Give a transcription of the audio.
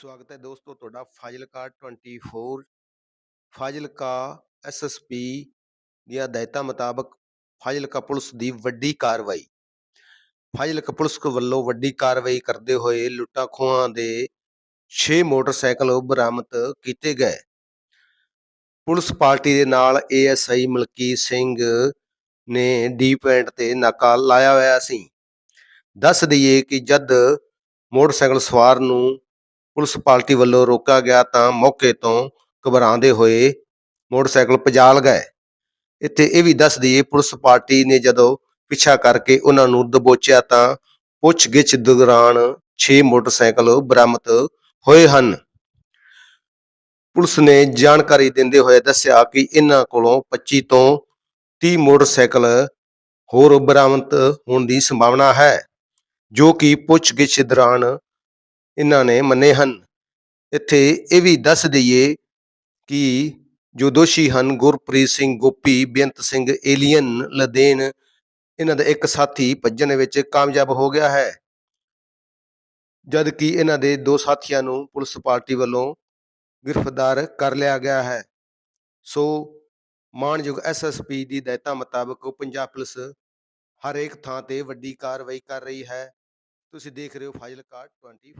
ਸਵਾਗਤ ਹੈ ਦੋਸਤੋ ਤੁਹਾਡਾ ਫਾਜ਼ਿਲਕਾ 24 ਫਾਜ਼ਿਲਕਾ ਐਸਐਸਪੀ ਦੀਆਂ ਹਦਾਇਤਾਂ ਮੁਤਾਬਕ ਫਾਜ਼ਿਲਕਾ ਪੁਲਿਸ ਦੀ ਵੱਡੀ ਕਾਰਵਾਈ। ਫਾਜ਼ਿਲਕਾ ਪੁਲਿਸ ਵੱਲੋਂ ਵੱਡੀ ਕਾਰਵਾਈ ਕਰਦੇ ਹੋਏ ਲੁੱਟਾਂ ਖੋਹਾਂ ਦੇ 6 ਮੋਟਰਸਾਈਕਲ ਬਰਾਮਦ ਕੀਤੇ ਗਏ। ਪੁਲਿਸ ਪਾਰਟੀ ਦੇ ਨਾਲ ਏਐਸਆਈ ਮਲਕੀਤ ਸਿੰਘ ਨੇ ਡੀ ਪੁਆਇੰਟ ਤੇ ਨਾਕਾ ਲਾਇਆ ਹੋਇਆ ਸੀ। ਦੱਸ ਦਈਏ ਕਿ ਜਦ ਮੋਟਰਸਾਈਕਲ ਸਵਾਰ ਨੂੰ ਪੁਲਿਸ ਪਾਰਟੀ ਵੱਲੋਂ ਰੋਕਿਆ ਗਿਆ ਤਾਂ ਮੌਕੇ ਤੋਂ ਘਬਰਾਉਂਦੇ ਹੋਏ ਮੋਟਰਸਾਈਕਲ ਪਜਾਲ ਗਏ। ਇੱਥੇ ਇਹ ਵੀ ਦੱਸ ਦਈਏ, ਪੁਲਿਸ ਪਾਰਟੀ ਨੇ ਜਦੋਂ ਪਿੱਛਾ ਕਰਕੇ ਉਹਨਾਂ ਨੂੰ ਦਬੋਚਿਆ ਤਾਂ ਪੁੱਛਗਿੱਛ ਦੌਰਾਨ 6 ਮੋਟਰਸਾਈਕਲ ਬਰਾਮਦ ਹੋਏ ਹਨ। ਪੁਲਿਸ ਨੇ ਜਾਣਕਾਰੀ ਦਿੰਦੇ ਹੋਏ ਦੱਸਿਆ ਕਿ ਇਹਨਾਂ ਕੋਲੋਂ 25 ਤੋਂ 30 ਮੋਟਰਸਾਈਕਲ ਹੋਰ ਬਰਾਮਦ ਹੋਣ ਦੀ ਸੰਭਾਵਨਾ ਹੈ, ਜੋ ਕਿ ਪੁੱਛਗਿੱਛ ਦੌਰਾਨ ਇਹਨਾਂ ਨੇ ਮੰਨੇ ਹਨ। ਇੱਥੇ ਇਹ ਵੀ ਦੱਸ ਦਈਏ ਕਿ ਜੋ ਦੋਸ਼ੀ ਹਨ, ਗੁਰਪ੍ਰੀਤ ਸਿੰਘ ਗੋਪੀ, ਬੇਅੰਤ ਸਿੰਘ ਏਲੀਅਨ, ਲਦੇਨ, ਇਹਨਾਂ ਦਾ ਇੱਕ ਸਾਥੀ ਭੱਜਣ ਵਿੱਚ ਕਾਮਯਾਬ ਹੋ ਗਿਆ ਹੈ। ਜਦ ਕਿ ਇਹਨਾਂ ਦੇ ਦੋ ਸਾਥੀਆਂ ਨੂੰ ਪੁਲਿਸ ਪਾਰਟੀ ਵੱਲੋਂ ਗ੍ਰਿਫਤਾਰ ਕਰ ਲਿਆ ਗਿਆ ਹੈ। ਸੋ ਮਾਣਯੋਗ ਐਸਐਸਪੀ ਦੀ ਹਦਾਇਤਾਂ ਮੁਤਾਬਕ ਪੰਜਾਬ ਪੁਲਿਸ ਹਰੇਕ ਥਾਂ ਤੇ ਵੱਡੀ ਕਾਰਵਾਈ ਕਰ ਰਹੀ ਹੈ। ਤੁਸੀਂ ਦੇਖ ਰਹੇ ਹੋ ਫਾਜ਼ਿਲਕਾ 24